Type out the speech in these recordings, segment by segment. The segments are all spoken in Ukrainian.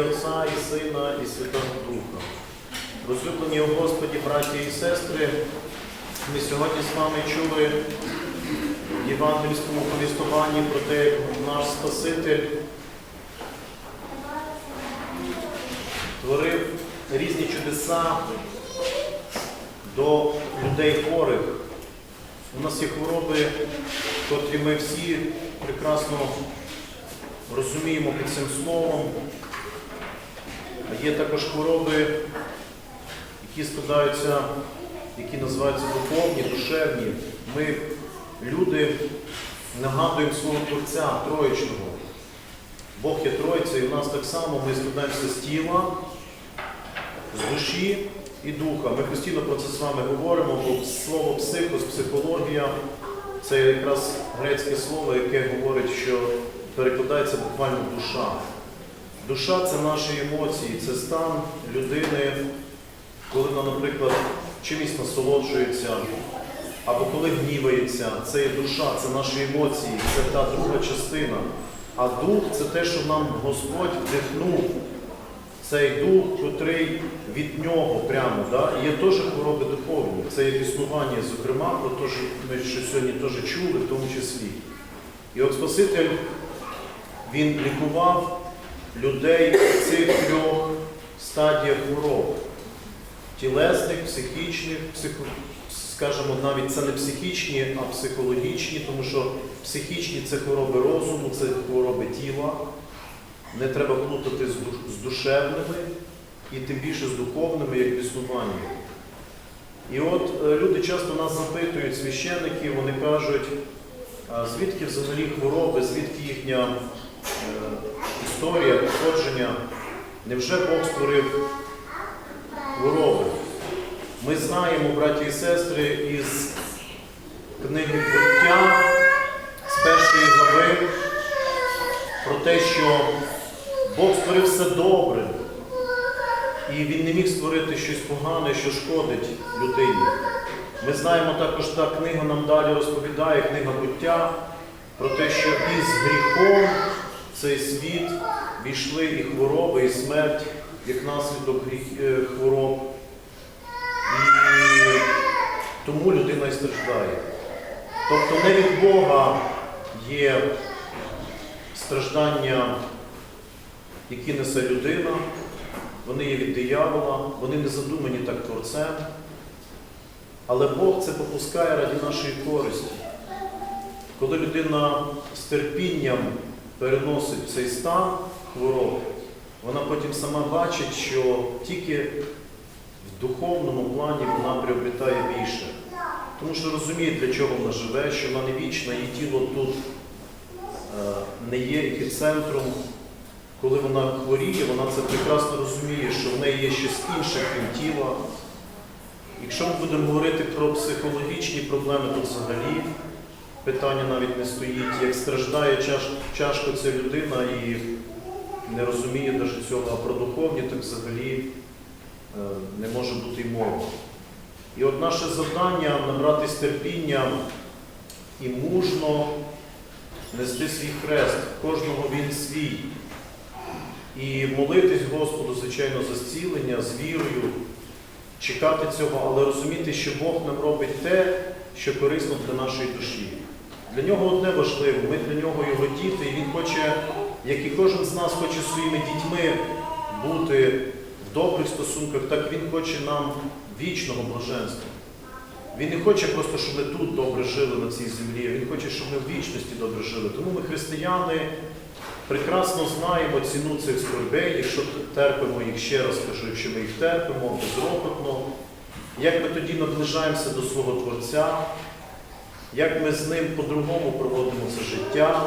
Отця і Сина, і Святого Духа. Розлюблені у Господі, браті і сестри, ми сьогодні з вами чули в євангельському повістуванні про те, як наш Спаситель творив різні чудеса до людей хворих. У нас є хвороби, котрі ми всі прекрасно розуміємо під цим словом. Є також хвороби, які складаються, які називаються духовні, душевні. Ми, люди, нагадуємо свого Творця Троєчного. Бог є Троїця, і в нас так само ми складаємося з тіла, з душі і духа. Ми постійно про це з вами говоримо, бо слово психос, психологія це якраз грецьке слово, яке говорить, що перекладається буквально душа. Душа це наші емоції, це стан людини, коли вона, наприклад, чимось насолоджується, або коли гнівається. Це є душа, це наші емоції, це та друга частина. А дух це те, що нам Господь вдихнув. Цей дух, котрий від нього прямо, да? є теж хвороби духовні. Це є існування, зокрема, про те, що ми що сьогодні теж чули, в тому числі. І от Спаситель, він лікував людей в цих трьох стадіях хвороб. Тілесних, психічних, психо... скажімо, навіть це не психічні, а психологічні, тому що психічні це хвороби розуму, це хвороби тіла. Не треба плутати з душ- з душевними і тим більше з духовними, як в існуванні. І от е, люди часто нас запитують, священники, вони кажуть, звідки взагалі хвороби, звідки їхня е, історія, походження, невже Бог створив хвороби? Ми знаємо, браті і сестри, із книги буття з першої глави про те, що Бог створив все добре, і Він не міг створити щось погане, що шкодить людині. Ми знаємо також, та книга нам далі розповідає, книга буття, про те, що із гріхом цей світ війшли і хвороби, і смерть, як наслідок е, хвороб. І тому людина і страждає. Тобто не від Бога є страждання, які несе людина, вони є від диявола, вони не задумані так творцем. Але Бог це попускає раді нашої користі. Коли людина з терпінням переносить цей стан хвороб, вона потім сама бачить, що тільки в духовному плані вона приобретає більше. Тому що розуміє, для чого вона живе, що вона не вічна, її тіло тут е, не є епіцентром. Коли вона хворіє, вона це прекрасно розуміє, що в неї є щось інше, крім тіла. Якщо ми будемо говорити про психологічні проблеми, то взагалі питання навіть не стоїть. Як страждає чаш- тяжко ця людина і не розуміє навіть цього, а про духовні, так взагалі е, не може бути й мови. І от наше завдання набратись терпіння і мужно нести свій хрест, кожного він свій. І молитись Господу, звичайно, за зцілення, з вірою, чекати цього, але розуміти, що Бог нам робить те, що корисно для нашої душі. Для нього одне важливо, ми для нього його діти, і він хоче, як і кожен з нас хоче своїми дітьми бути в добрих стосунках, так він хоче нам вічного блаженства. Він не хоче просто, щоб ми тут добре жили на цій землі, він хоче, щоб ми в вічності добре жили. Тому ми, християни, прекрасно знаємо ціну цих скорбей, якщо терпимо їх, ще раз кажу, якщо ми їх терпимо безропотно, як ми тоді наближаємося до свого Творця, як ми з ним по-другому проводимо це життя.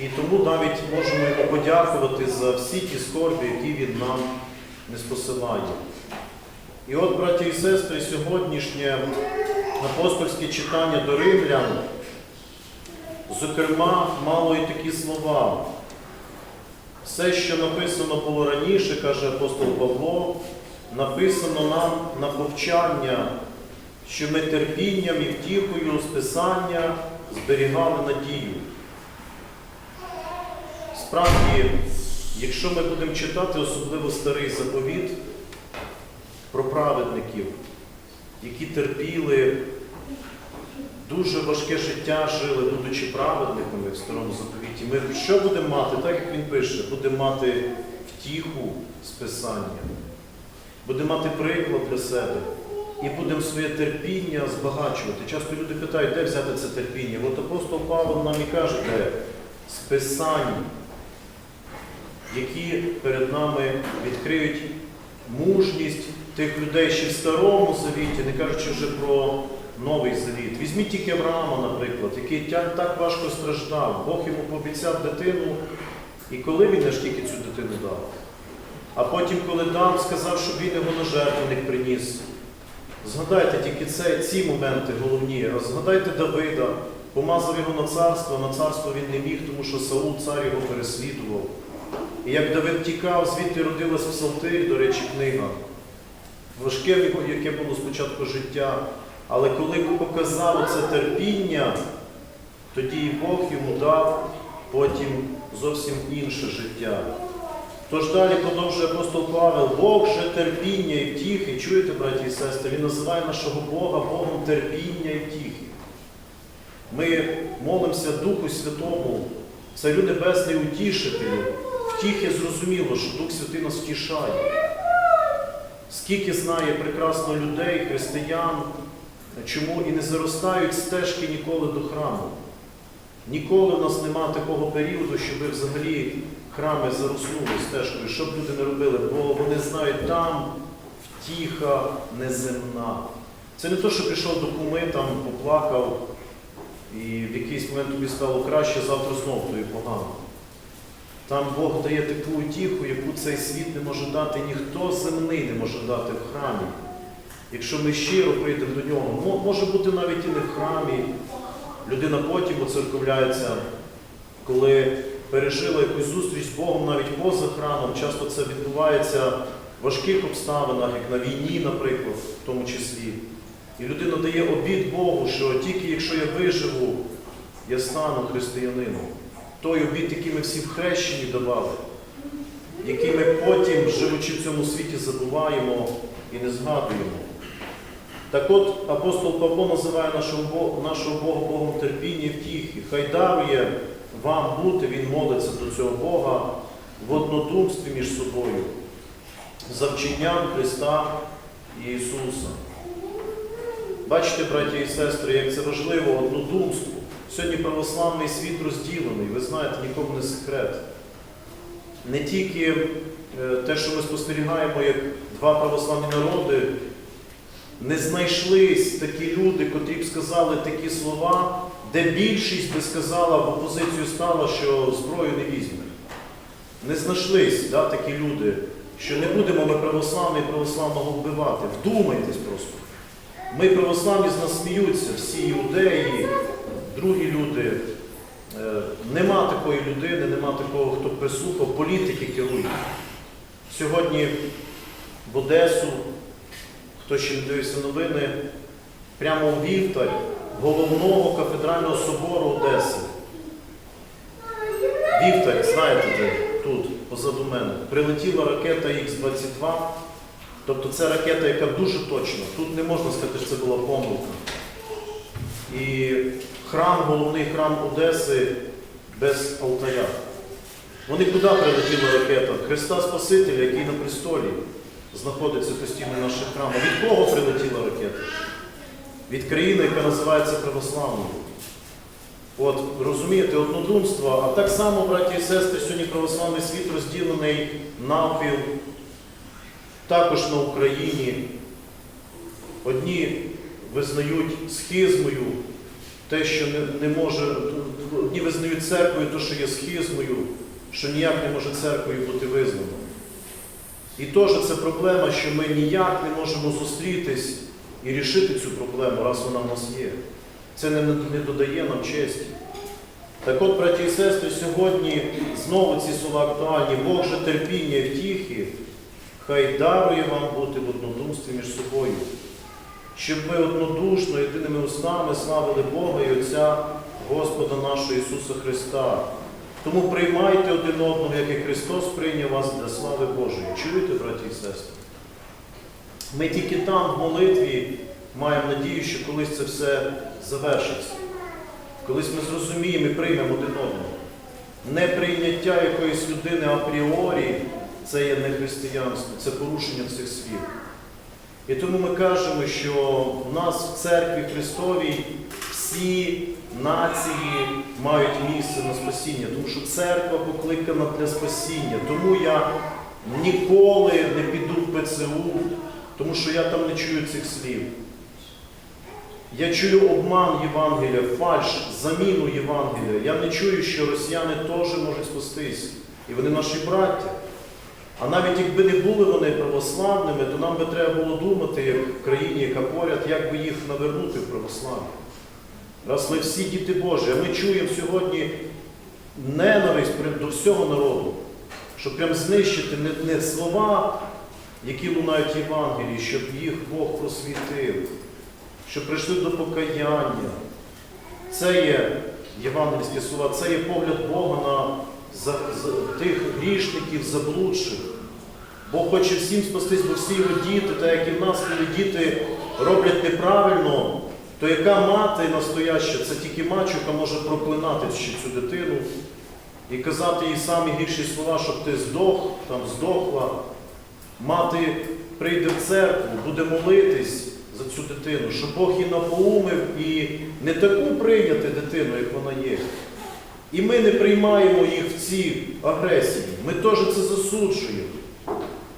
І тому навіть можемо йому подякувати за всі ті скорби, які він нам не спосилає. І от, браті і сестри, сьогоднішнє апостольське читання до римлян, зокрема, мало і такі слова. Все, що написано було раніше, каже апостол Павло, написано нам на повчання, що ми терпінням і втіхою з Писання зберігали надію. Справді, Якщо ми будемо читати особливо старий заповіт про праведників, які терпіли дуже важке життя, жили, будучи праведниками в старому заповіті, ми що будемо мати, так як він пише, будемо мати втіху з Писання, будемо мати приклад для себе і будемо своє терпіння збагачувати. Часто люди питають, де взяти це терпіння. От апостол Павло нам і каже, де з які перед нами відкриють мужність тих людей ще в старому завіті, не кажучи вже про новий завіт. Візьміть тільки Авраама, наприклад, який так важко страждав. Бог йому пообіцяв дитину, і коли він аж тільки цю дитину дав. А потім, коли дав, сказав, щоб він його на жертвенник приніс. Згадайте тільки це, ці моменти головні. Згадайте Давида, помазав його на царство, на царство він не міг, тому що Саул цар його переслідував. І як Давид тікав, звідти родилась в до речі, книга. Важке, яке було спочатку життя. Але коли показав це терпіння, тоді і Бог йому дав потім зовсім інше життя. Тож далі продовжує апостол Павел, Бог же терпіння і втіхи. Чуєте, браті і сестри, Він називає нашого Бога Богом терпіння і втіхи. Ми молимося Духу Святому, Царю Небесний утішителю. Втіхи зрозуміло, що Дух Святий нас втішає. Скільки знає прекрасно людей, християн, чому і не заростають стежки ніколи до храму. Ніколи в нас нема такого періоду, щоб взагалі храми зароснули стежкою, що б люди не робили, бо вони знають, там втіха неземна. Це не те, що пішов до куми, там поплакав, і в якийсь момент тобі стало краще, завтра знов тобі погано. Там Бог дає таку утіху, яку цей світ не може дати, ніхто земний не може дати в храмі. Якщо ми щиро прийдемо до нього, може бути навіть і не в храмі. Людина потім оцерковляється, коли пережила якусь зустріч з Богом навіть поза храмом. Часто це відбувається в важких обставинах, як на війні, наприклад, в тому числі. І людина дає обід Богу, що тільки якщо я виживу, я стану християнином. Той обід, який ми всі в хрещенні давали, який ми потім, живучи в цьому світі, забуваємо і не згадуємо. Так от апостол Павло називає нашого Бога, Богом терпіння і втіхи. Хай дарує вам бути, він молиться до цього Бога в однодумстві між собою, за вченням Христа і Ісуса. Бачите, браті і сестри, як це важливо однодумство. Сьогодні православний світ розділений, ви знаєте, нікому не секрет. Не тільки е, те, що ми спостерігаємо, як два православні народи, не знайшлись такі люди, котрі б сказали такі слова, де більшість би сказала, в опозицію стала, що зброю не візьме. Не знайшлись да, такі люди, що не будемо ми православний православного вбивати. Вдумайтесь просто. Ми православні з нас сміються, всі іудеї, другі люди. Е, Нема такої людини, нема такого, хто б прислухав, політики керують. Сьогодні в Одесу, хто ще не дивився новини, прямо у вівтар головного кафедрального собору Одеси. Вівтар, знаєте де? Тут, позаду мене. Прилетіла ракета Х-22. Тобто це ракета, яка дуже точна. Тут не можна сказати, що це була помилка. І храм, головний храм Одеси без алтаря. Вони куди прилетіла ракета? Христа Спасителя, який на престолі знаходиться постійно в наших храмах. Від кого прилетіла ракета? Від країни, яка називається православною. От, розумієте, однодумство, а так само, браті і сестри, сьогодні православний світ розділений навпіл, також на Україні. Одні визнають схизмою те, що не, не може, одні визнають церквою те, що є схизмою, що ніяк не може церквою бути визнано. І теж це проблема, що ми ніяк не можемо зустрітись і рішити цю проблему, раз вона в нас є. Це не, не додає нам честі. Так от, браті і сестри, сьогодні знову ці слова актуальні. Бог же терпіння і втіхи, хай дарує вам бути в однодумстві між собою, щоб ми однодушно, єдиними устами славили Бога і Отця Господа нашого Ісуса Христа. Тому приймайте один одного, як і Христос прийняв вас для слави Божої. Чуєте, браті і сестри? Ми тільки там, в молитві, маємо надію, що колись це все завершиться. Колись ми зрозуміємо і приймемо один одного. Неприйняття якоїсь людини апріорі це є не християнство, це порушення цих слів. І тому ми кажемо, що в нас в церкві Христовій всі нації мають місце на спасіння, тому що церква покликана для спасіння. Тому я ніколи не піду в ПЦУ, тому що я там не чую цих слів. Я чую обман Євангелія, фальш, заміну Євангелія. Я не чую, що росіяни теж можуть спастись. І вони наші браття. А навіть якби не були вони православними, то нам би треба було думати, як в країні, яка поряд, як би їх навернути в православ'я. Раз ми всі діти Божі, а ми чуємо сьогодні ненависть до всього народу, щоб прям знищити не, не слова, які лунають Євангелії, щоб їх Бог просвітив, щоб прийшли до покаяння. Це є євангельські слова, це є погляд Бога на за, за тих грішників, заблудших. Бог хоче всім спастись, бо всі його діти, так як і в нас, коли діти роблять неправильно, то яка мати настояща, це тільки мачуха може проклинати ще цю дитину і казати їй самі гірші слова, щоб ти здох, там здохла. Мати прийде в церкву, буде молитись за цю дитину, щоб Бог її напоумив і не таку прийняти дитину, як вона є. І ми не приймаємо їх в ці агресії. Ми теж це засуджуємо.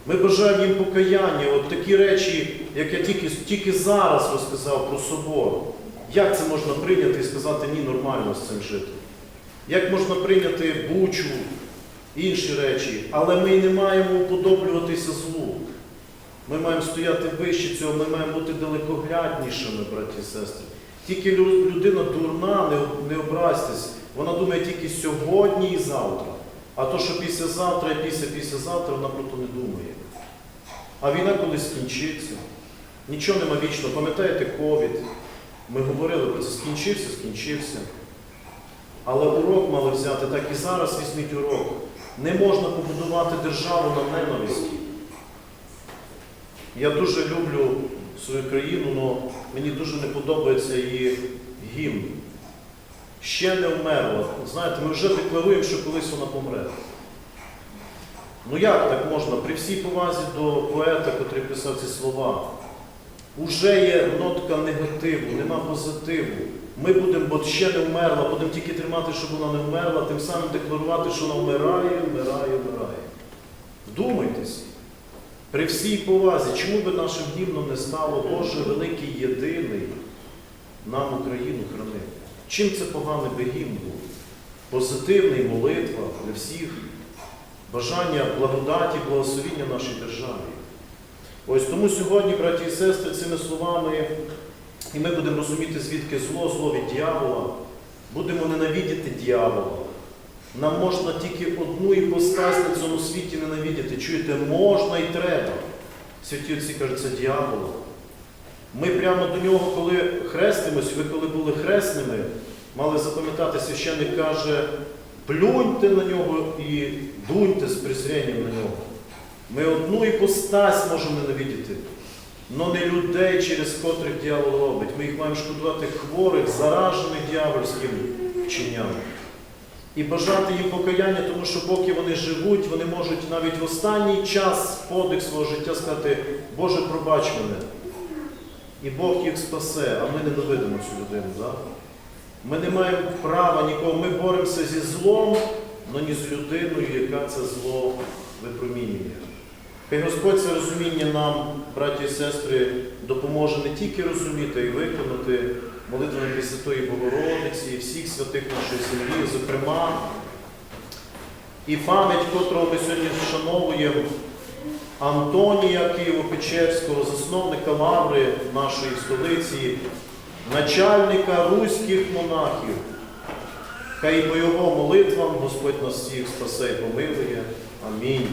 Ми бажаємо їм покаяння. От такі речі, як я тільки, тільки зараз розказав про собор. Як це можна прийняти і сказати ні, нормально з цим жити? Як можна прийняти бучу, інші речі, але ми не маємо уподоблюватися злу. Ми маємо стояти вище цього, ми маємо бути далекогляднішими, браті і сестри. Тільки людина дурна, не, образьтесь, вона думає тільки сьогодні і завтра. А то, що післязавтра і після післязавтра, вона про то не думає. А війна колись скінчиться. Нічого нема вічно. Пам'ятаєте ковід? Ми говорили про це, скінчився, скінчився. Але урок мали взяти, так і зараз візьміть урок. Не можна побудувати державу на ненависті. Я дуже люблю свою країну, але мені дуже не подобається її гімн. Ще не вмерла. Знаєте, ми вже декларуємо, що колись вона помре. Ну як так можна? При всій повазі до поета, котрий писав ці слова, уже є нотка негативу, нема позитиву. Ми будемо, бо ще не вмерла, будемо тільки тримати, щоб вона не вмерла, тим самим декларувати, що вона вмирає, вмирає, вмирає. Вдумайтесь. При всій повазі, чому би нашим гімном не стало Боже великий єдиний нам Україну хранив? Чим це поганий би гімн був? Позитивний молитва для всіх, бажання благодаті, благословіння нашій державі. Ось тому сьогодні, браті і сестри, цими словами, і ми будемо розуміти, звідки зло, зло від дьявола, будемо ненавидіти дьявола. Нам можна тільки одну іпостась на цьому світі ненавидіти. Чуєте, можна і треба. Святі отці кажуть, це дьявола. Ми прямо до нього, коли хрестимось, ви коли були хресними, мали запам'ятати, священник каже, плюньте на нього і дуньте з презренням на нього. Ми одну іпостась можемо ненавидіти, але не людей, через котрих дьявол робить. Ми їх маємо шкодувати хворих, заражених дьявольським вченням. І бажати їм покаяння, тому що поки вони живуть, вони можуть навіть в останній час подих свого життя сказати, Боже, пробач мене. І Бог їх спасе, а ми ненавидимо цю людину. Да? Ми не маємо права нікого. Ми боремося зі злом, але не з людиною, яка це зло випромінює. Хай Господь це розуміння нам, браті і сестри, допоможе не тільки розуміти, й виконати молитвами Пресвятої Богородиці і всіх святих нашої землі, зокрема, і пам'ять, котрого ми сьогодні вшановуємо, Антонія Києво-Печерського, засновника лаври нашої столиці, начальника руських монахів. Хай по його молитвам Господь нас всіх спасе і помилує. Амінь.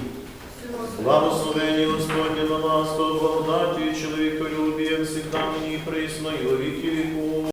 Благословення Господні на вас, то чоловіка чоловіколюбієм всіх нині і присно, і у віки віку.